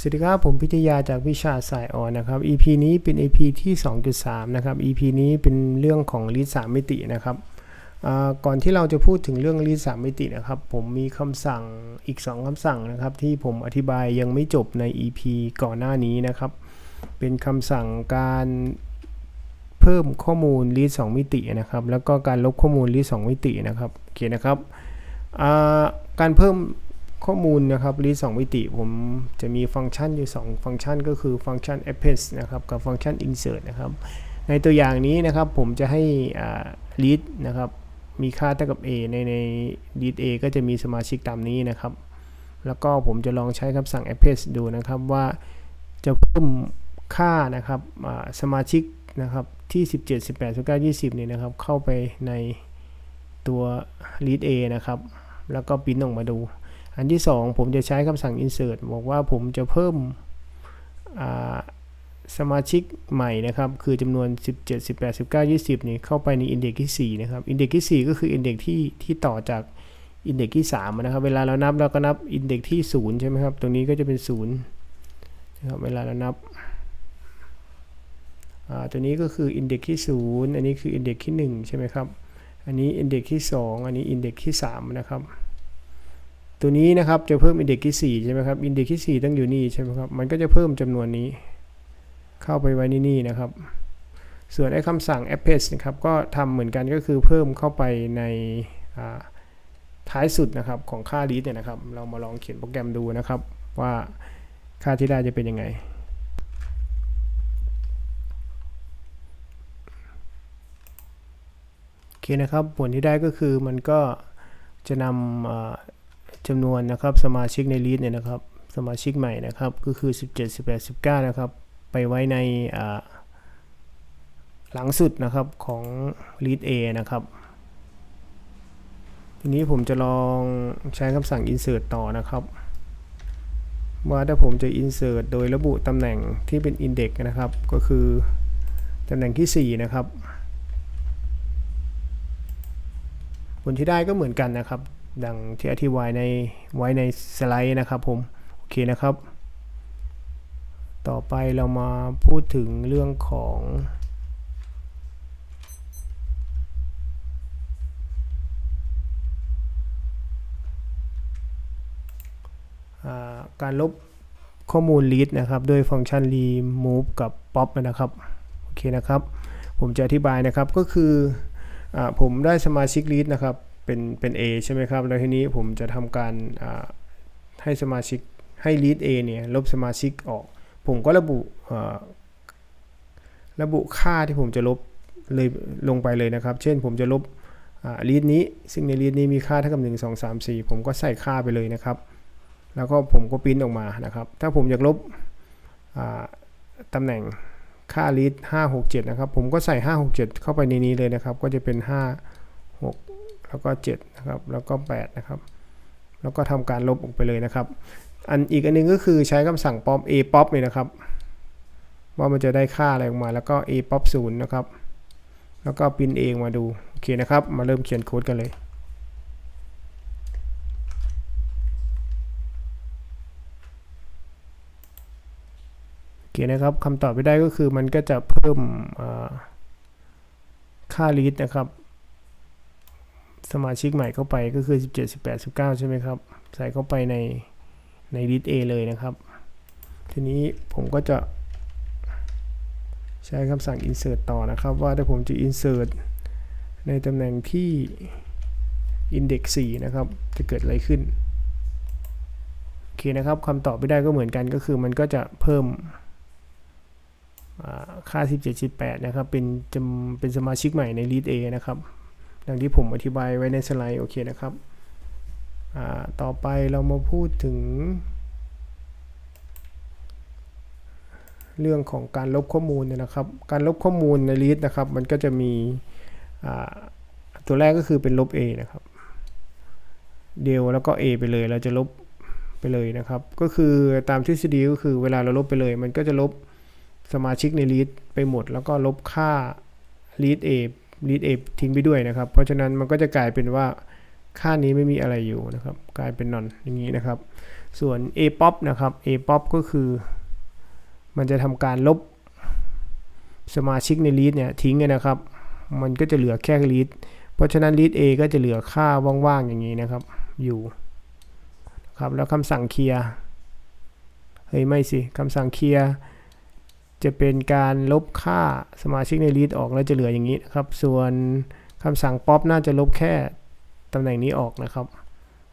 สวัสดีครับผมพิทยาจากวิชาสายออนนะครับ EP นี้เป็น EP ที่ 2.3 นะครับ EP นี้เป็นเรื่องของลีด3มิตินะครับก่อนที่เราจะพูดถึงเรื่องลีด3มิตินะครับ ผมมีคำสั่งอีก 2คำสั่งนะครับ ที่ผมอธิบายยังไม่จบใน EP ก่อนหน้านี้นะครับ เป็นคำสั่งการเพิ่มข้อมูลลีด2มิตินะครับ แล้วก็การลบข้อมูลลีด2มิตินะครับโอเคนะครับการเพิ่ม ข้อมูลนะครับ read 2มิติผมจะมีฟังก์ชันอยู่ 2 ฟังก์ชันก็คือฟังก์ชัน append นะครับกับฟังก์ชัน insert นะครับในตัวอย่างนี้นะครับผมจะให้อ่า read นะครับมีค่าเท่ากับ a ในใน read a ก็จะมีสมาชิกตามนี้นะครับ แล้วก็ผมจะลองใช้คำสั่ง append ดูนะครับว่าจะเพิ่มค่านะครับสมาชิกนะครับที่ 17 18 19 20นี่ยนะครับเข้าไปในตัว read a นะครับ แล้วก็ปิ้นออกมาดู อันที่ 2 ผมจะใช้คำสั่ง insert บอกว่าผมจะเพิ่มสมาชิกใหม่นะครับ คือจำนวน 17 18 19 20 นี่เข้าไปในอินเด็กซ์ที่ 4 นะครับอินเด็กซ์ที่ 4 ก็คืออินเด็กซ์ที่ที่ต่อจากอินเด็กซ์ที่ 3 นะครับ เวลาเรานับเราก็นับอินเด็กซ์ที่ 0 ใช่ไหมครับ ตรงนี้ก็จะเป็น 0 นะครับ เวลาเรานับตัวนี้ก็คืออินเด็กซ์ที่ 0 อันนี้คืออินเด็กซ์ที่ 1 ใช่ไหมครับ อันนี้อินเด็กซ์ที่ 2 อันนี้อินเด็กซ์ที่ 3 นะครับ ตัวนี้นะครับจะเพิ่มอินเด็กซ์ที่4ใช่ไหมครับอินเด็กซ์ที่4ตั้งอยู่นี่ใช่ไหมครับมันก็จะเพิ่มจำนวนนี้ เข้าไปไว้นี่นี่นะครับ ส่วนไอ้คำสั่ง append นะครับก็ทำเหมือนกันก็คือเพิ่มเข้าไปในท้ายสุดนะครับของค่า read เนี่ยนะครับ เรามาลองเขียนโปรแกรมดูนะครับ ว่าค่าที่ได้จะเป็นยังไงโอเคนะครับผลที่ได้ก็คือมันก็จะนำ จำนวนนะครับสมาชิกใน read เนี่ยนะครับสมาชิกใหม่นะครับก็คือ 17 18 19 นะครับไปไว้ในหลังสุดนะครับของ read A นะครับทีนี้ผมจะลองใช้คำสั่ง insert ต่อนะครับ ว่าถ้าผมจะ insert โดยระบุตำแหน่งที่เป็น index นะครับก็คือตำแหน่งที่ 4 นะครับผลที่ได้ก็เหมือนกันนะครับ ดังที่อธิบายในไว้ในสไลด์นะครับผม โอเคนะครับ ต่อไปเรามาพูดถึงเรื่องของการลบข้อมูล read นะครับ ด้วยฟังก์ชัน remove กับ pop นะครับ โอเคนะครับ ผมจะอธิบายนะครับก็คืออผมได้สมาชิก read นะครับ เป็นเป็น A ใช่ไหมครับ แล้วทีนี้ผมจะทำการให้สมาชิกให้ read A เนี่ยลบสมาชิกออก ผมก็ระบุระบุค่าที่ผมจะลบเลยลงไปเลยนะครับ เช่นผมจะลบ read นี้ ซึ่งใน read นี้มีค่าเท่ากับ 1 2 3 4 ผมก็ใส่ค่าไปเลยนะครับ แล้วก็ผมก็ปริ้นออกมานะครับ ถ้าผมอยากลบตำแหน่งค่า read 5 6 7 นะครับ ผมก็ใส่ 5 6 7 เข้าไปในนี้เลยนะครับ ก็จะเป็น 5 แล้วก็7นะครับแล้วก็8นะครับแล้วก็ทำการลบออกไปเลยนะครับ อันอีกอันนึงก็คือใช้คำสั่ง pop a pop เนี่ยนะครับ ว่ามันจะได้ค่าอะไรออกมาแล้วก็ a pop 0นะครับแล้วก็ปริ้นเองมาดูโอเคนะครับ มาเริ่มเขียนโค้ดกันเลยโอเคนะครับคำตอบที่ได้ก็คือมันก็จะเพิ่มค่า read นะครับ สมาชิกใหม่เข้าไปก็คือ 17 18 19 ใช่ไหมครับ ใส่เข้าไปในใน read A เลยนะครับ ทีนี้ผมก็จะ ใช้คำสั่ง insert ต่อนะครับ ว่าถ้าผมจะ insert ในตำแหน่งที่ index 4 นะครับ จะเกิดอะไรขึ้น โอเคนะครับคำตอบไม่ได้ก็เหมือนกันก็คือมันก็จะเพิ่มค่า 17 18 นะครับ เป็นจำเป็นสมาชิกใหม่ใน read A นะครับ ดังที่ผมอธิบายไว้ในสไลด์โอเคนะครับ ต่อไปเรามาพูดถึง เรื่องของการลบข้อมูลนะครับ การลบข้อมูลใน read นะครับ มันก็จะมีตัวแรกก็คือเป็นลบ A นะครับเดียวแล้วก็ A ไปเลยเราจะลบไปเลยนะครับ ก็คือตามทฤษฎีก็คือเวลาเราลบไปเลย มันก็จะลบสมาชิกใน read ไปหมด แล้วก็ลบค่า read a read a ทิ้งไปด้วยนะครับ เพราะฉะนั้นมันก็จะกลายเป็นว่าค่านี้ไม่มีอะไรอยู่นะครับ กลายเป็นนอนอย่างนี้นะครับ ส่วน a pop นะครับ a pop ก็คือ มันจะทำการลบสมาชิกใน lead เนี่ยทิ้งเลยนะครับ มันก็จะเหลือแค่ lead เพราะฉะนั้น lead a ก็จะเหลือค่าว่างๆอย่างนี้นะครับ อยู่ครับแล้วคำสั่งเคลียร์เฮ้ยไม่สิคำสั่งเคลียร์ จะเป็นการลบค่าสมาชิกใน lead ออกแล้วจะเหลืออย่างนี้นะครับ ส่วนคำสั่ง pop น่าจะลบแค่ตำแหน่งนี้ออกนะครับ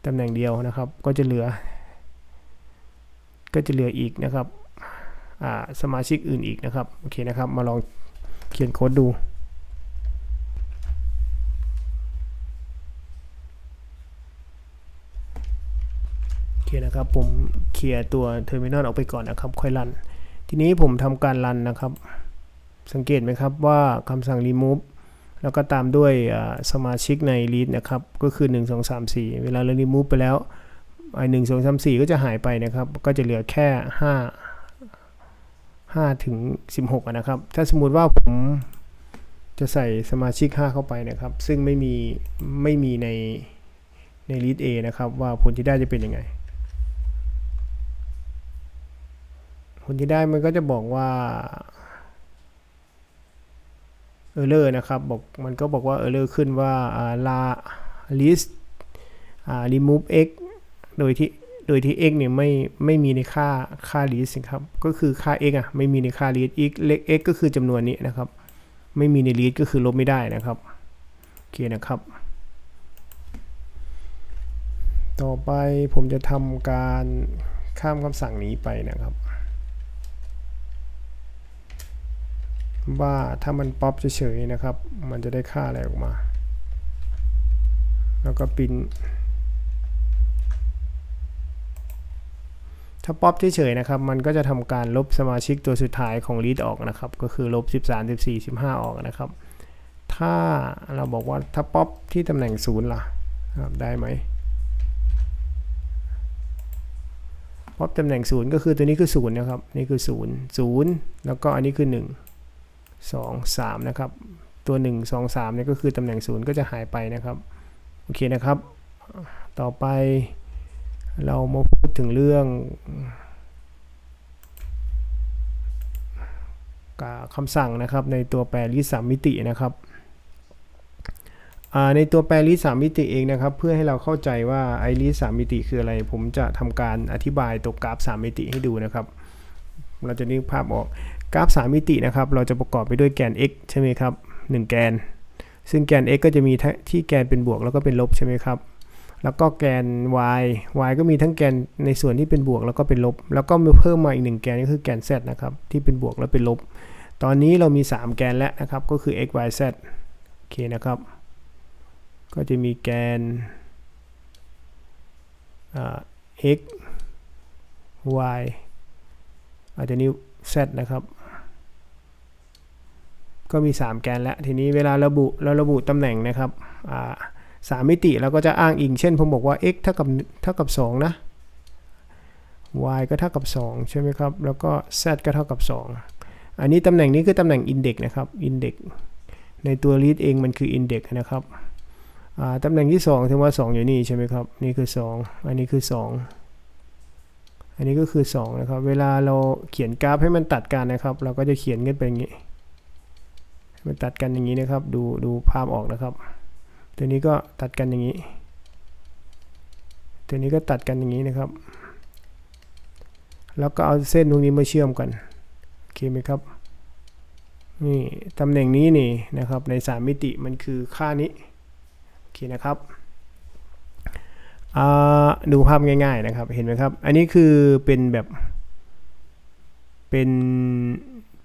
ตำแหน่งเดียวนะครับ ก็จะเหลือ ก็จะเหลืออีกนะครับสมาชิกอื่นอีกนะครับโอเคนะครับ มาลองเขียนโค้ดดูโอเคนะครับ ผมเคลียร์ตัวเทอร์มินอลออกไปก่อนนะครับ ค่อยรัน ทีนี้ผมทำการรันนะครับ สังเกตไหมครับว่าคำสั่ง remove แล้วก็ตามด้วยสมาชิกใน lead นะครับ ก็คือ 1 2 3 4 เวลาเรา remove ไปแล้วไอ้หนึ่งสองสามสี่ก็จะหายไปนะครับ ก็จะเหลือแค่ห้าห้าถึงสิบหกนะครับ ถ้าสมมติว่าผมจะใส่สมาชิก 5 เข้าไปนะครับ ซึ่งไม่มีไม่มีในใน lead A นะครับ ว่าผลที่ได้จะเป็นยังไง ผลที่ได้มันก็จะบอกว่า error นะครับ บอกมันก็บอกว่า error ขึ้นว่า la list remove x โดยที่โดยที่ x เนี่ยไม่ไม่มีในค่าค่า list ครับ ก็คือค่า x อะไม่มีในค่า list x เล็ก x ก็คือจำนวนนี้นะครับ ไม่มีใน list ก็คือลบไม่ได้นะครับโอเคนะครับ ต่อไปผมจะทำการข้ามคำสั่งนี้ไปนะครับ ว่าถ้ามันป๊อปเฉยๆนะครับ มันจะได้ค่าอะไรออกมา แล้วก็ปินถ้าป๊อปเฉยๆนะครับ มันก็จะทำการลบสมาชิกตัวสุดท้ายของ lead ออกนะครับ ก็คือลบ 13 14 15 ออกนะครับ ถ้าเราบอกว่าถ้าป๊อปที่ตำแหน่ง0ล่ะได้ไหมป๊อปตำแหน่ง0ก็คือตัวนี้คือ0นะครับ นี่คือ0 0 แล้วก็อันนี้คือ 1 2 3 นะครับ ตัว 1 2 3เนี่ยก็คือตำแหน่ง0ก็จะหายไปนะครับ โอเคนะครับ ต่อไปเรามาพูดถึงเรื่องคำสั่งนะครับในตัวแปรลิสามมิตินะครับในตัวแปรลิสามมิติเองนะครับ เพื่อให้เราเข้าใจว่าไอลิสามมิติคืออะไร ผมจะทำการอธิบายตัวกราฟ 3 มิติให้ดูนะครับ เราจะนึกภาพออกกราฟ 3 มิตินะครับ เราจะประกอบไปด้วยแกน x ใช่ไหมครับ 1 แกน ซึ่งแกน x ก็จะมีที่แกนเป็นบวกแล้วก็เป็นลบใช่ไหมครับ แล้วก็แกน y y ก็มีทั้งแกนในส่วนที่เป็นบวกแล้วก็เป็นลบ แล้วก็มีเพิ่มมาอีกหนึ่งแกนก็คือแกน z นะครับ ที่เป็นบวกแล้วเป็นลบ ตอนนี้เรามี 3 แกนแล้วนะครับ ก็คือ x y z โอเคนะครับ ก็จะมีแกน x y อาจจะนี้ z นะครับ ก็มี 3 แกนแล้ว ทีนี้เวลาระบุเราระบุตำแหน่งนะครับสามมิติเราก็จะอ้างอิง เช่นผมบอกว่า x เท่ากับเท่ากับ2นะ y ก็เท่ากับ 2 ใช่ไหมครับ แล้วก็ z ก็เท่ากับ 2 อันนี้ตำแหน่งนี้คือตำแหน่ง index นะครับ index ในตัว read เองมันคือ index นะครับตำแหน่งที่2ถือว่า 2 อยู่นี่ใช่ไหมครับ นี่คือ 2 อันนี้คือ 2 อันนี้ก็คือ 2 นะครับ เวลาเราเขียนกราฟให้มันตัดกันนะครับ เราก็จะเขียนกันเป็นอย่างนี้ มันตัดกันอย่างนี้นะครับ ดูดูภาพออกนะครับ ตัวนี้ก็ตัดกันอย่างนี้ ตัวนี้ก็ตัดกันอย่างนี้นะครับ แล้วก็เอาเส้นตรงนี้มาเชื่อมกันโอเคไหมครับนี่ตำแหน่งนี้นี่นะครับใน 3 มิติมันคือค่านี้โอเคนะครับดูภาพง่าย ๆนะครับเห็นไหมครับ อันนี้คือเป็นแบบเป็น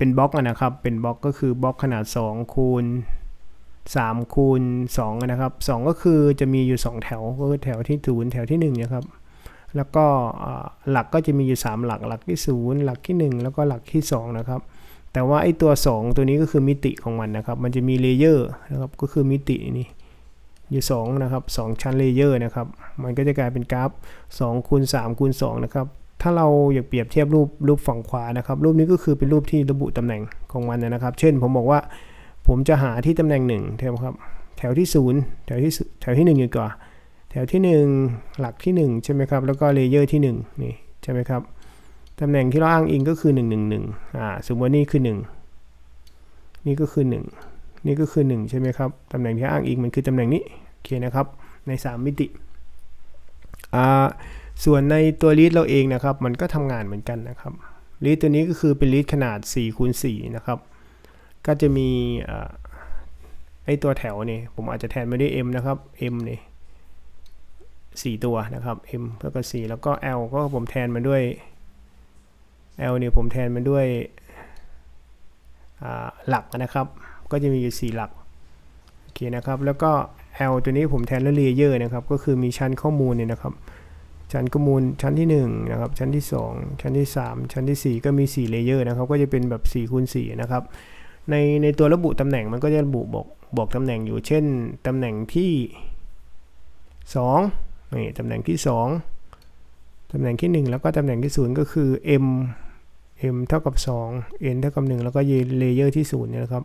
เป็นบล็อกนะครับ เป็นบล็อกก็คือบล็อกขนาด2คูณ3คูณ2นะครับ 2 ก็คือจะมีอยู่ 2 แถวก็คือแถวที่ 0 แถวที่1นะครับ แล้วก็หลักก็จะมีอยู่ 3 หลักหลักที่ 0 หลักที่ 1 แล้วก็หลักที่ 2 นะครับ แต่ว่าไอ้ตัว 2 ตัวนี้ก็คือมิติของมันนะครับ มันจะมีเลเยอร์นะครับก็คือมิตินี่อยู่2นะครับ2ชั้นเลเยอร์นะครับ มันก็จะกลายเป็นกราฟ2คูณ3คูณ2นะครับ ถ้าเราอยากเปรียบเทียบรูปรูปฝั่งขวานะครับ รูปนี้ก็คือเป็นรูปที่ระบุตำแหน่งของมันนะครับ เช่นผมบอกว่าผมจะหาที่ตำแหน่งหนึ่งครับ แถวที่ศูนย์แถวที่แถวที่หนึ่งอยู่ก่อนแถวที่ 1 หลักที่ 1 ใช่ไหมครับ แล้วก็เลเยอร์ที่ 1 นี่ใช่ไหมครับตำแหน่งที่เราอ้างอิงก็คือ 111อ่าสมมติว่านี่คือ 1 นี่ก็คือ 1 นี่ก็คือ 1 ใช่ไหมครับตำแหน่งที่อ้างอิงมันคือตำแหน่งนี้โอเคนะครับใน 3 มิติอ่า ส่วนในตัวลีดเราเองนะครับ มันก็ทำงานเหมือนกันนะครับลีดตัวนี้ก็คือเป็นลีดขนาด4คูณ4นะครับ ก็จะมีไอตัวแถวนี่ผมอาจจะแทนไม่ได้ m นะครับ m นี่สี่ตัวนะครับ m แล้วก็4แล้วก็ l ก็ผมแทนมันด้วย l เนี่ยผมแทนมันด้วยหลักนะครับ ก็จะมีอยู่ 4 หลักโอเคนะครับ แล้วก็ l ตัวนี้ผมแทนด้วยเลเยอร์นะครับ ก็คือมีชั้นข้อมูลเนี่ยนะครับ ชั้นข้อมูลชั้นที่1นะครับชั้นที่ 2 ชั้นที่ 3 ชั้นทีสี่ 4 ก็มี4เลเยอร์นะครับก็จะเป็นแบบ4คูณ4นะครับในในตัวระบุตำแหน่งมันก็จะระบุบอกบอกตำแหน่งอยู่เช่นตำแหน่งที่2นี่ตำแหน่งที่ 2ตำแหน่งที่ 1 แล้วก็ตำแหน่งที่ 0 ก็คือ m m เท่ากับ 2 n เท่ากับ 1 แล้วก็เลเยอร์ที่0เนี่ยนะครับ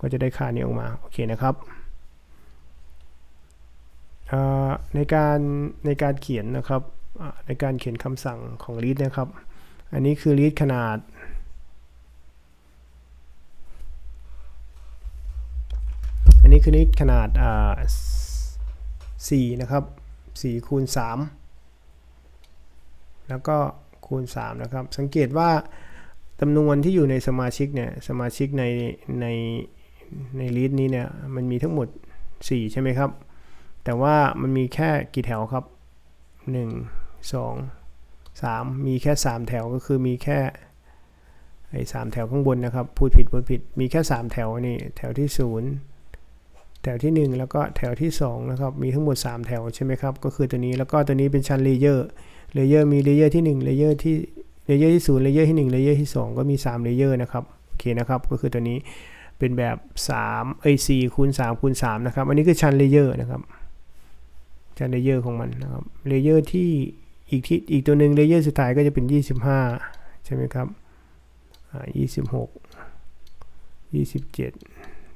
ก็จะได้ค่านี้ออกมา โอเคนะครับ ในการในการเขียนนะครับในการเขียนคำสั่งของ read นะครับ อันนี้คือ read ขนาด อันนี้คือ read ขนาดอ่า4นะครับ4คูณ3แล้วก็คูณ3นะครับ สังเกตว่าจำนวนที่อยู่ในสมาชิกเนี่ย สมาชิกในในในลีดนี้เนี่ย มันมีทั้งหมด 4 ใช่ไหมครับ แต่ว่ามันมีแค่กี่แถวครับ 1 2 3 มีแค่ 3 แถวก็คือมีแค่ไอ้สแถวข้างบนนะครับ พูดผิดพูดผิด มีแค่ 3 แถวนี่ แถวที่ 0 แถวที่ 1 แล้วก็แถวที่ 2 นะครับ มีทั้งหมด 3 แถวใช่ไหมครับ ก็คือตัวนี้แล้วก็ตัวนี้เป็นชั้นเลเยอร์ เลเยอร์มีเลเยอร์ที่1เลเยอร์ที่ เลเยอร์ที่0เลเยอร์ที่ 1 เลเยอร์ที่ 2 ก็มี 3 เลเยอร์นะครับ โอเคนะครับ ก็คือตัวนี้เป็นแบบ3เอ้ย4คูณ3คูณ3นะครับ อันนี้คือชั้นเลเยอร์นะครับ ชั้นเลเยอร์ของมันนะครับเลเยอร์ที่อีกที่อีกตัวหนึ่งเลเยอร์สุดท้ายก็จะเป็น 25 ใช่ไหมครับอ่า26 27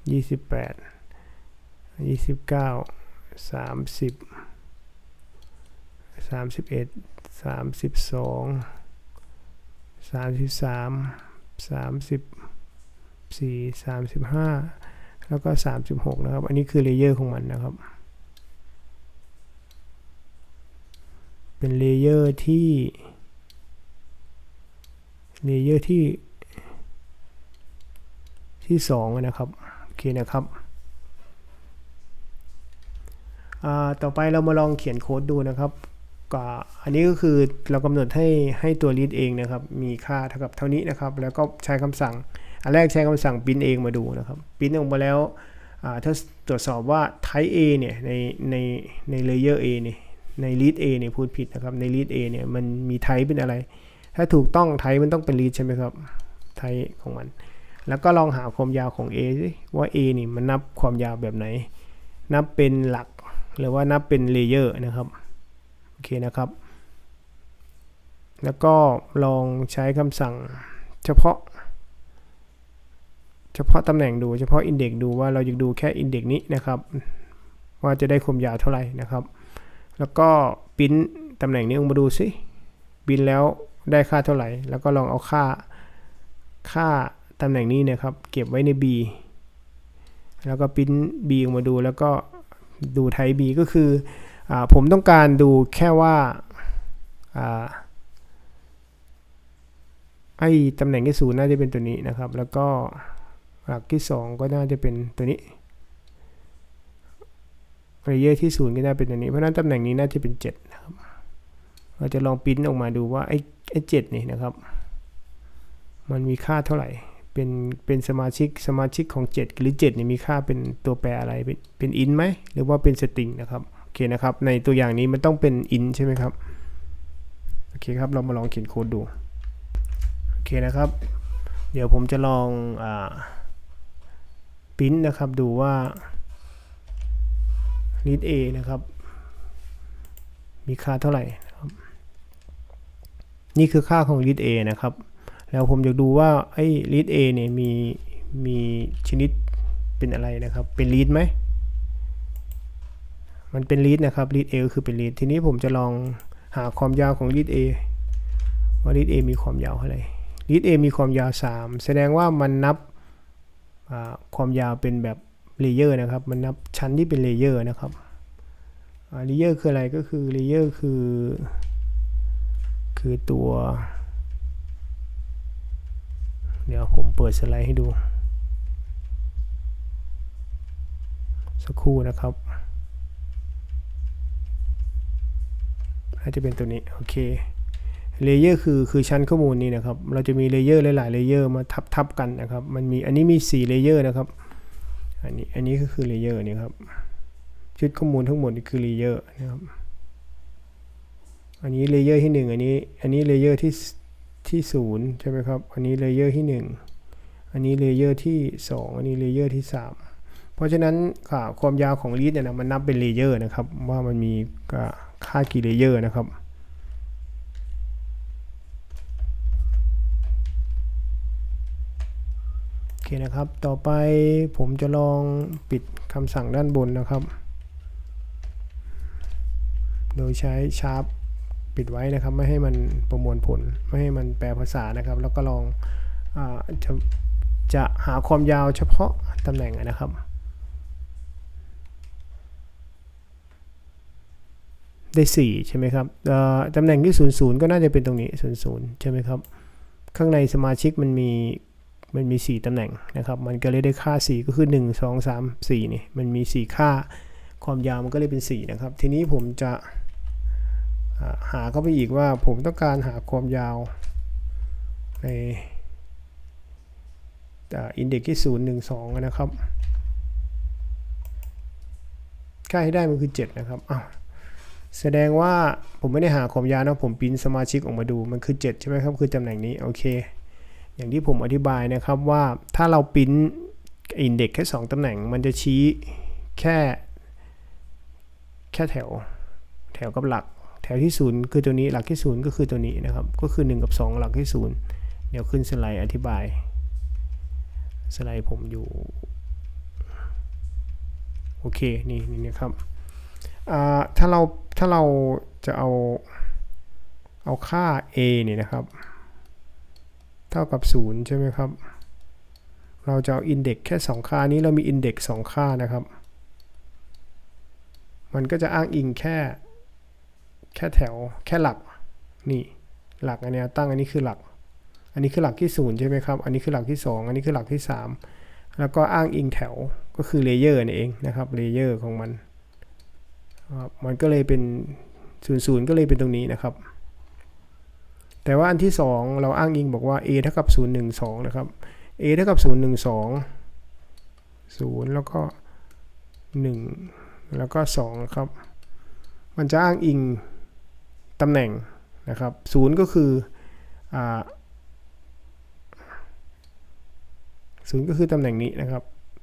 28 29 30 31 32 33 34 35แล้วก็36นะครับ อันนี้คือเลเยอร์ของมันนะครับ เป็นเลเยอร์ที่เลเยอร์ที่ที่2นะครับ โอเคนะครับต่อไปเรามาลองเขียนโค้ดดูนะครับก็อันนี้ก็คือเรากำหนดให้ให้ตัว read เองนะครับ มีค่าเท่ากับเท่านี้นะครับ แล้วก็ใช้คำสั่ง อันแรกใช้คำสั่ง print เองมาดูนะครับ print ออกมาแล้วถ้าตรวจสอบว่า type A เนี่ยในในใน layer A เนี่ย ใน read A เนี่ยพูดผิดนะครับใน read A เนี่ยมันมี type เป็นอะไร ถ้าถูกต้อง type มันต้องเป็น read ใช่ไหมครับ type ของมัน แล้วก็ลองหาความยาวของ A สิว่า A นี่มันนับความยาวแบบไหน นับเป็นหลัก หรือว่านับเป็น layer นะครับโอเคนะครับ แล้วก็ลองใช้คำสั่งเฉพาะ เฉพาะตำแหน่งดูเฉพาะอินเด็กดูว่าเราจะดูแค่อินเด็กนี้นะครับ ว่าจะได้ความยาวเท่าไหร่นะครับ แล้วก็ปิ้นตำแหน่งนี้ออกมาดูสิบินแล้วได้ค่าเท่าไหร่ แล้วก็ลองเอาค่าค่าตำแหน่งนี้นะครับ เก็บไว้ใน B แล้วก็ปิ้น B ออกมาดูแล้วก็ดูไทป์ B ก็คืออผมต้องการดูแค่ว่าไอ้ตำแหน่งที่ศูนย์น่าจะเป็นตัวนี้นะครับ แล้วก็หลักที่ 2 ก็น่าจะเป็นตัวนี้ เลเยอร์ที่ศูนย์ก็น่าเป็นตัวนี้ เพราะนั้นตำแหน่งนี้น่าจะเป็น7นะครับ เราจะลองปริ้นออกมาดูว่าไอ้ไอ้เนี่นะครับ มันมีค่าเท่าไหร่ เป็น เป็นสมาชิก สมาชิกของ 7 หรือ7เนี่ยมีค่าเป็นตัวแปรอะไร เป็นเป็นอินไหม หรือว่าเป็นสตริงนะครับ โอเคนะครับ ในตัวอย่างนี้มันต้องเป็นอินใช่ไหมครับ โอเคครับ เรามาลองเขียนโค้ดดู โอเคนะครับ เดี๋ยวผมจะลองอ่าปริ้นนะครับ ดูว่า read A นะครับ มีค่าเท่าไหร่นะครับ นี่คือค่าของ read A นะครับ แล้วผมอยากดูว่าไอ้ read A เนี่ยมีมีชนิดเป็นอะไรนะครับ เป็น read ไหม มันเป็น read นะครับ read A คือเป็น read ทีนี้ผมจะลองหาความยาวของ read A ว่า read A มีความยาวเท่าไหร่ read A มีความยาว 3 แสดงว่ามันนับความยาวเป็นแบบ เลเยอร์นะครับ มันนับชั้นที่เป็นเลเยอร์นะครับเลเยอร์คืออะไรก็คือเลเยอร์คือ คือตัว เดี๋ยวผมเปิดสไลด์ให้ดู สักครู่นะครับอาจจะเป็นตัวนี้ โอเคเลเยอร์คือคือชั้นข้อมูลนี้นะครับ เราจะมีเลเยอร์หลายๆเลเยอร์มาทับทับกันนะครับ มันมีอันนี้มี4เลเยอร์นะครับ อันนี้อันนี้ก็คือเลเยอร์นี่ครับชุดข้อมูลทั้งหมดนี่คือเลเยอร์นะครับ อันนี้เลเยอร์ที่ 1 อันนี้ อันนี้เลเยอร์ที่ที่0ใช่ไหมครับ อันนี้เลเยอร์ที่ 1 อันนี้เลเยอร์ที่ 2 อันนี้เลเยอร์ที่ 3 เพราะฉะนั้นความยาวของลีดเนี่ยนะมันนับเป็นเลเยอร์นะครับ ว่ามันมีค่ากี่เลเยอร์นะครับ โอ เคนะครับ ต่อไปผมจะลองปิดคำสั่งด้านบนนะครับ โดยใช้ชาร์ปปิดไว้นะครับ ไม่ให้มันประมวลผล ไม่ให้มันแปลภาษานะครับ แล้วก็ลองอจะจะหาความยาวเฉพาะตำแหน่งนะครับ ได้ 4 ใช่ไหมครับตำแหน่งที่ 0 0 ก็น่าจะเป็นตรงนี้ 0 0 ใช่ไหมครับ ข้างในสมาชิกมันมี มันมี 4 ตำแหน่งนะครับ มันก็เลยได้ค่า 4 ก็คือ 1 2 3 4นี่มันมี 4 ค่าความยาวมันก็เลยเป็น 4 นะครับ ทีนี้ผมจะหาเข้าไปอีกว่าผมต้องการหาความยาวในอินเด็กซ์ที่ 0 1 2 นะครับ ค่าให้ได้มันคือ 7 นะครับอ้าวแสดงว่าผมไม่ได้หาความยาวนะผมปิ้นสมาชิกออกมาดูมันคือ 7 ใช่ไหมครับ คือตำแหน่งนี้ โอเค อย่างที่ผมอธิบายนะครับว่าถ้าเราปิ้นอินเด็กซ์แค่ 2ตำแหน่ง มันจะชี้แค่แค่แถวแถวกับหลัก แถวที่ 0 คือตัวนี้หลักที่ 0 ก็คือตัวนี้นะครับ ก็คือ 1 กับ 2 หลักที่ 0 เดี๋ยวขึ้นสไลด์อธิบาย สไลด์ผมอยู่โอเคนี่นี่นะครับถ้าเราถ้าเราจะเอาเอาค่า a เนี่ยนะครับ เท่ากับ 0 ใช่ไหมครับ เราจะเอาอินเด็กแค่ 2 ค่านี้เรามีอินเด็ก2ค่านะครับ มันก็จะอ้างอิงแค่ แค่แถวแค่หลักนี่หลักอันนี้ตั้งอันนี้คือหลัก อันนี้คือหลักที่ 0 ใช่ไหมครับ อันนี้คือหลักที่ 2 อันนี้คือหลักที่ 3 แล้วก็อ้างอิงแถวก็คือเลเยอร์นี่เองนะครับเลเยอร์ของมัน มันก็เลยเป็น 0 0 ก็เลยเป็นตรงนี้นะครับ แต่ว่าอันที่ 2 เราอ้างอิงบอกว่า a เท่ากับ 0 1 2 นะครับ a เท่ากับ 0 1 2 0 แล้วก็ 1 แล้วก็2ครับ มันจะอ้างอิงตำแหน่งนะครับ0ก็คืออศูนย์ก็คือตำแหน่งนี้นะครับ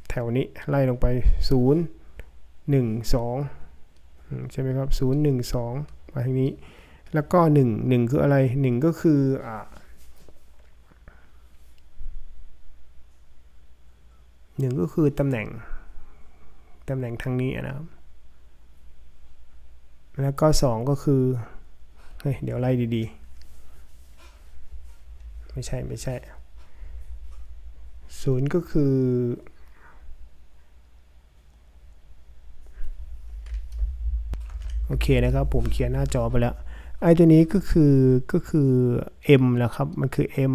แถวนี้ไล่ลงไป 0 1 2 ใช่ไหมครับ 0 1 2 มาทางนี้ แล้วก็1 1คืออะไร1ก็คืออ่าหนึ่งก็คือตำแหน่งตำแหน่งทางนี้นะครับ แล้วก็2ก็คือ เฮ้ย เดี๋ยวไล่ดีๆ ไม่ใช่ไม่ใช่ศูนย์ก็คือโอเคนะครับ ผมเขียนหน้าจอไปแล้ว ไอตัวนี้ก็คือก็คือ m นะครับ มันคือ m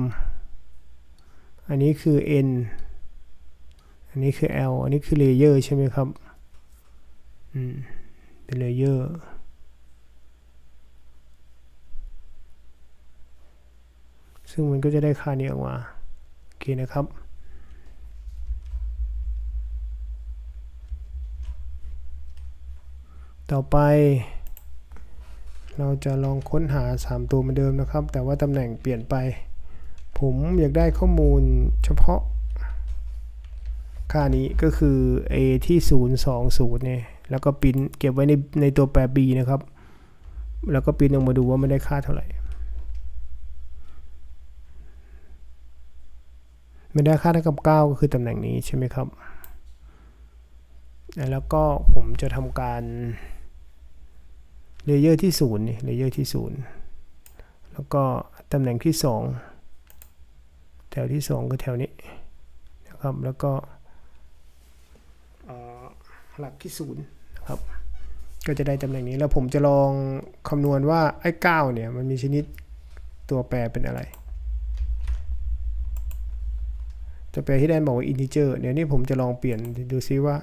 อันนี้คือ n อันนี้คือ l อันนี้คือ layer ใช่ไหมครับ อืม เป็น layer ซึ่งมันก็จะได้ค่านี้ออกมา โอเคนะครับ ต่อไป เราจะลองค้นหา 3 ตัวเหมือนเดิมนะครับ แต่ว่าตำแหน่งเปลี่ยนไป ผมอยากได้ข้อมูลเฉพาะ ค่านี้ก็คือ a ที่ 020 เนี่ย แล้วก็ปินเก็บไว้ในในตัวแปร b นะครับ แล้วก็ปินออกมาดูว่ามันได้ค่าเท่าไหร่ไม่ได้ค่าเท่ากับ 9 ก็คือตำแหน่งนี้ใช่ไหมครับ แล้วก็ผมจะทำการ เลเยอร์ที่ศูนย์นี่เลเยอร์ที่ศูนย์แล้วก็ตำแหน่งที่สองแถวที่สองก็แถวนี้นะครับแล้วก็เอ่อหลักที่ศูนย์นะครับก็จะได้ตำแหน่งนี้แล้วผมจะลองคำนวณว่าไอ้เก้าเนี่ยมันมีชนิดตัวแปรเป็นอะไรตัวแปรที่แดนบอกว่า integer เดี๋ยวนี้ผมจะลองเปลี่ยนดูซิว่า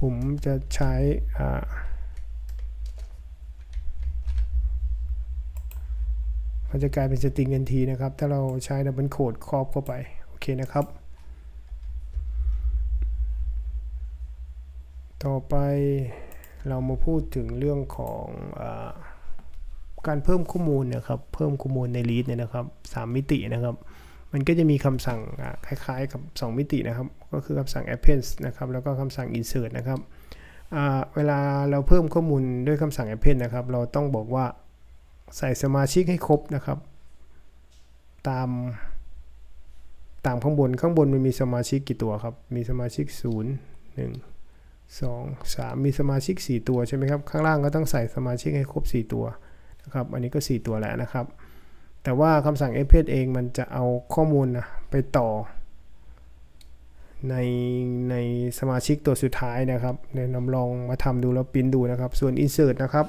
ผมจะใช้อ่า มันจะกลายเป็นสตริงทันทีนะครับ ถ้าเราใช้ดับเบิลโคดครอบเข้าไป โอเคนะครับ ต่อไปเรามาพูดถึงเรื่องของอการเพิ่มข้อมูลนะครับ เพิ่มข้อมูลใน read เนี่ยนะครับ3มิตินะครับ มันก็จะมีคำสั่งคล้ายๆกับ 2 มิตินะครับ ก็คือคำสั่ง append นะครับ แล้วก็คำสั่ง insert นะครับ เวลาเราเพิ่มข้อมูลด้วยคำสั่ง append นะครับ เราต้องบอกว่า ใส่สมาชิกให้ครบนะครับ ตามตามข้างบนข้างบนมันมีสมาชิกกี่ตัวครับ มีสมาชิก 0 1 2 3 มีสมาชิก 4 ตัวใช่ไหมครับ ข้างล่างก็ต้องใส่สมาชิกให้ครบ 4 ตัวนะครับ อันนี้ก็ 4 ตัวแล้วนะครับ แต่ว่าคำสั่ง f p เองมันจะเอาข้อมูลนะไปต่อ ในในสมาชิกตัวสุดท้ายนะครับเดี๋ยนำลองมาทำดูแล้วปิ้นดูนะครับ ส่วน insert นะครับ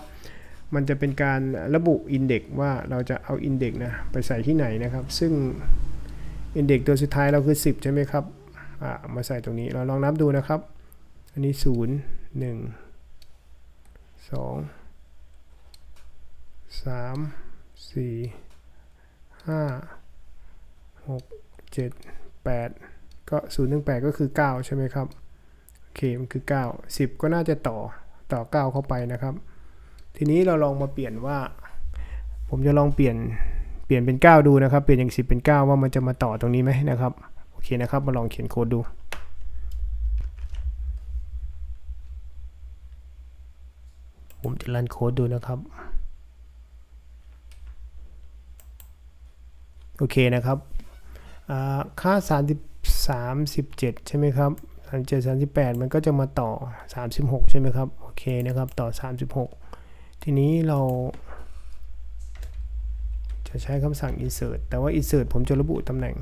มันจะเป็นการระบุ index ว่าเราจะเอา index นะไปใส่ที่ไหนนะครับ ซึ่ง index ตัวสุดท้ายเราคือ 10 ใช่ไหมครับมาใส่ตรงนี้เราลองนับดูนะครับ อันนี้ 0 1 2 3 4 5 6 7 8 ก็0ถึง8ก็คือ 9 ใช่ไหมครับ โอเค มันคือ 9 10 ก็น่าจะต่อต่อ 9 เข้าไปนะครับ ทีนี้เราลองมาเปลี่ยนว่า ผมจะลองเปลี่ยนเปลี่ยนเป็น 9 ดูนะครับ เปลี่ยนจาก10 เป็น 9 ว่ามันจะมาต่อตรงนี้ไหมนะครับ โอเคนะครับ มาลองเขียนโค้ดดูผมจะรันโค้ดดูนะครับ โอเคนะครับอ่าค่า 30 37 ใช่ไหมครับ37 38 มันก็จะมาต่อ 36 ใช่ไหมครับ โอเคนะครับ ต่อ 36 ทีนี้เราจะใช้คำสั่ง insert แต่ว่า insert ผมจะระบุตำแหน่ง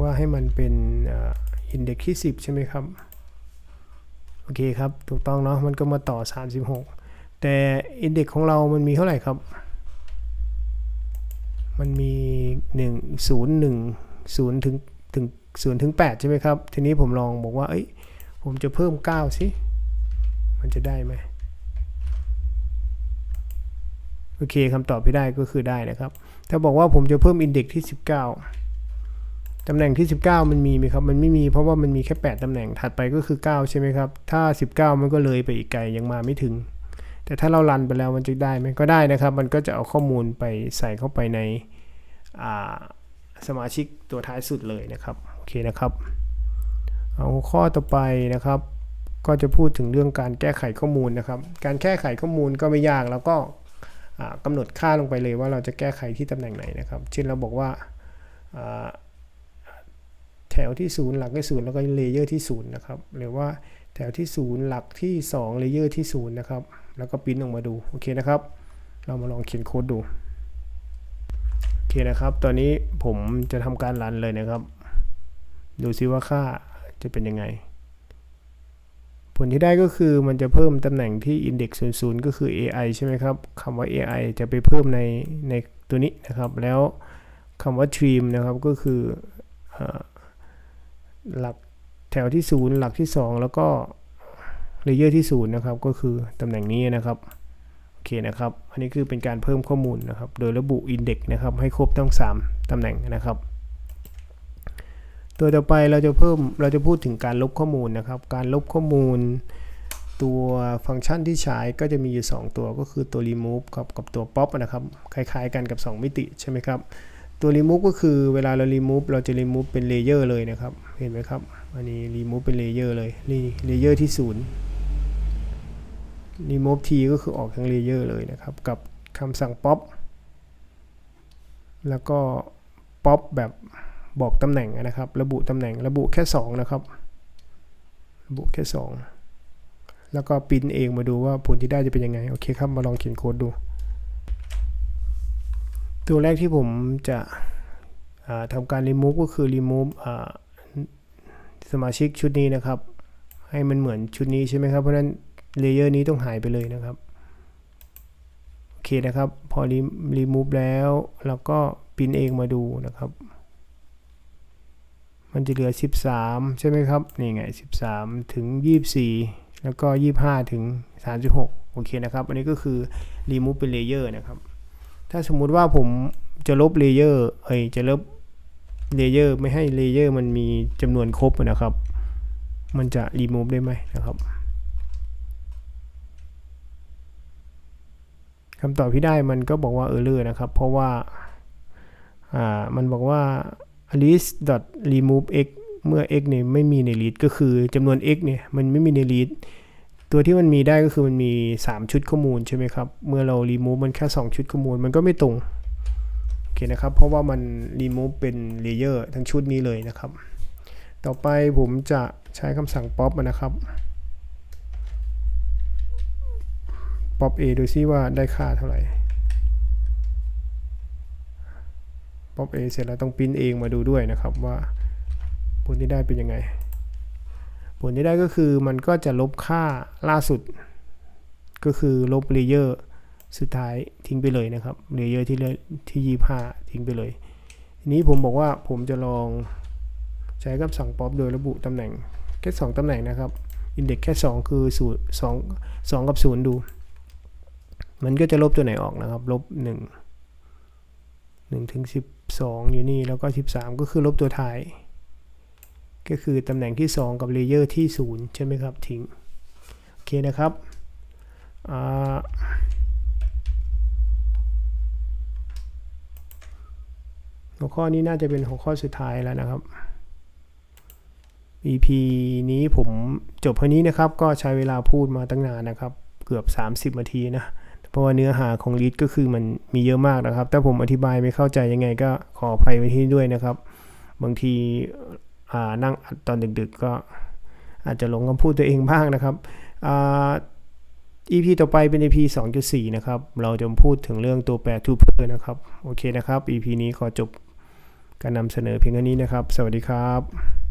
ว่าให้มันเป็นอ่า index ที่ 10 ใช่ไหมครับ โอเคครับ ถูกต้องเนาะมันก็มาต่อ 36 แต่ index ของเรามันมีเท่าไหร่ครับ มันมี 1 0 1 0ถึงถึง0ถึง8ใช่ไหมครับ ทีนี้ผมลองบอกว่าเอ้ยผมจะเพิ่ม 9 สิ มันจะได้ไหมโอเคคำตอบที่ได้ก็คือได้นะครับ ถ้าบอกว่าผมจะเพิ่ม index ที่ 19ตำแหน่งที่ 19 มันมีไหมครับ มันไม่มีเพราะว่ามันมีแค่ 8ตำแหน่งถัดไปก็คือ 9 ใช่ไหมครับ ถ้า 19 มันก็เลยไปอีกไกลยังมาไม่ถึง แต่ถ้าเรารันไปแล้วมันจะได้ไหมก็ได้นะครับ มันก็จะเอาข้อมูลไปใส่เข้าไปในสมาชิกตัวท้ายสุดเลยนะครับ โอเคนะครับ เอาข้อต่อไปนะครับ ก็จะพูดถึงเรื่องการแก้ไขข้อมูลนะครับ การแก้ไขข้อมูลก็ไม่ยากแล้วก็อ่ากำหนดค่าลงไปเลยว่าเราจะแก้ไขที่ตำแหน่งไหนนะครับ เช่นเราบอกว่าแถวที่ 0 หลักที่0แล้วก็เลเยอร์ที่0นะครับหรือว่าแถวที่ 0 หลักที่2เลเยอร์ที่0นะครับแล้วก็ปิ้นออกมาดูโอเคนะครับ เรามาลองเขียนโค้ดดูโอเคนะครับ ตอนนี้ผมจะทำการรันเลยนะครับ ดูซิว่าค่าจะเป็นยังไง ผลที่ได้ก็คือมันจะเพิ่มตำแหน่งที่ index 00 ก็คือ AI ใช่ไหมครับคำว่า AI จะไปเพิ่มในในตัวนี้นะครับ แล้วคำว่า trim นะครับก็คือออหลักแถวที่ 0 หลักที่ 2 แล้วก็เลเยอร์ที่ 0 นะครับ ก็คือตำแหน่งนี้นะครับ โอเคนะครับ อันนี้คือเป็นการเพิ่มข้อมูลนะครับ โดยระบุ index นะครับ ให้ครบทั้ง 3ตำแหน่งนะครับ ตัวต่อไปเราจะเพิ่มเราจะพูดถึงการลบข้อมูลนะครับ การลบข้อมูล ตัวฟังก์ชันที่ใช้ก็จะมีอยู่ 2 ตัวก็คือตัว remove กับกับตัว pop นะครับ คล้ายๆกันกับ 2 มิติใช่ไหมครับ ตัว remove ก็คือเวลาเรา remove เราจะ remove เป็น layer เลยนะครับ เห็นไหมครับ อันนี้ remove เป็น layer เลยนี่ layer ที่ 0 remove t ก็คือออกทั้ง layer เลยนะครับ กับคำสั่ง pop แล้วก็ pop แบบ บอกตำแหน่งนะครับ ระบุตำแหน่งระบุแค่ 2 นะครับ ระบุแค่ 2 แล้วก็ปิ้นเองมาดูว่าผลที่ได้จะเป็นยังไง โอเคครับ มาลองเขียนโค้ดดู ตัวแรกที่ผมจะทำการ remove ก็คือ remove สมาชิกชุดนี้นะครับ ให้มันเหมือนชุดนี้ใช่ไหมครับ เพราะนั้นเลเยอร์นี้ต้องหายไปเลยนะครับโอเคนะครับ พอ remove แล้วเราก็ปิ้นเองมาดูนะครับ มันจะเหลือ 13 ใช่ไหมครับ นี่ไง 13 ถึง 24 แล้วก็ 25 ถึง 36 โอเคนะครับ อันนี้ก็คือ remove เป็น layer นะครับ ถ้าสมมุติว่าผมจะลบ layer เอ้ยจะลบ layer ไม่ให้ layer มันมีจำนวนครบนะครับ มันจะ remove ได้ไหมนะครับคำตอบที่ได้มันก็บอกว่า error นะครับ เพราะว่า อ่า มันบอกว่า list remove x เมื่อ x เนี่ยไม่มีใน list ก็คือจำนวน x เนี่ยมันไม่มีใน list ตัวที่มันมีได้ก็คือมันมี 3 ชุดข้อมูลใช่ไหมครับ เมื่อเรา remove มันแค่ 2 ชุดข้อมูลมันก็ไม่ตรงโอเคนะครับ เพราะว่ามัน remove เป็น layer ทั้งชุดนี้เลยนะครับ ต่อไปผมจะใช้คำสั่ง pop นะครับ pop a ดูซิว่าได้ค่าเท่าไหร่ ป๊อปเอเสร็จแล้วต้องปริ้นเองมาดูด้วยนะครับว่าผลที่ได้เป็นยังไง ผลที่ได้ก็คือมันก็จะลบค่าล่าสุด ก็คือลบเลเยอร์สุดท้ายทิ้งไปเลยนะครับเลเยอร์ที่ที่ยี่ห้าทิ้งไปเลยทีนี้ผมบอกว่าผมจะลองใช้คำสั่งป๊อปโดยระบุตำแหน่งแค่2ตำแหน่งนะครับอินเด็กแค่ 2 คือศูนย์สองสองกับ0ดู มันก็จะลบตัวไหนออกนะครับ ลบ1 1ถึง 12 อยู่นี่แล้วก็ 13 ก็คือลบตัวท้าย ก็คือตำแหน่งที่ 2 กับเลเยอร์ที่ 0 ใช่ไหมครับ ทิ้ง โอเคนะครับหัวข้อนี้น่าจะเป็นหัวข้อสุดท้ายแล้วนะครับ EP นี้ผมจบเท่านี้นะครับ ก็ใช้เวลาพูดมาตั้งนานนะครับ เกือบ 30นาทีนะ เพราะว่าเนื้อหาของลิสก็คือมันมีเยอะมากนะครับ ถ้าผมอธิบายไม่เข้าใจยังไงก็ขออภัยไว้ที่ด้วยนะครับ บางทีนั่งอัดตอนดึกๆก็อาจจะหลงคำพูดตัวเองบ้างนะครับอ่า EP ต่อไปเป็น EP 2.4 นะครับ เราจะพูดถึงเรื่องตัวแปร tuple นะครับ โอเคนะครับ EP นี้ขอจบการนำเสนอเพียงเท่านี้นะครับ สวัสดีครับ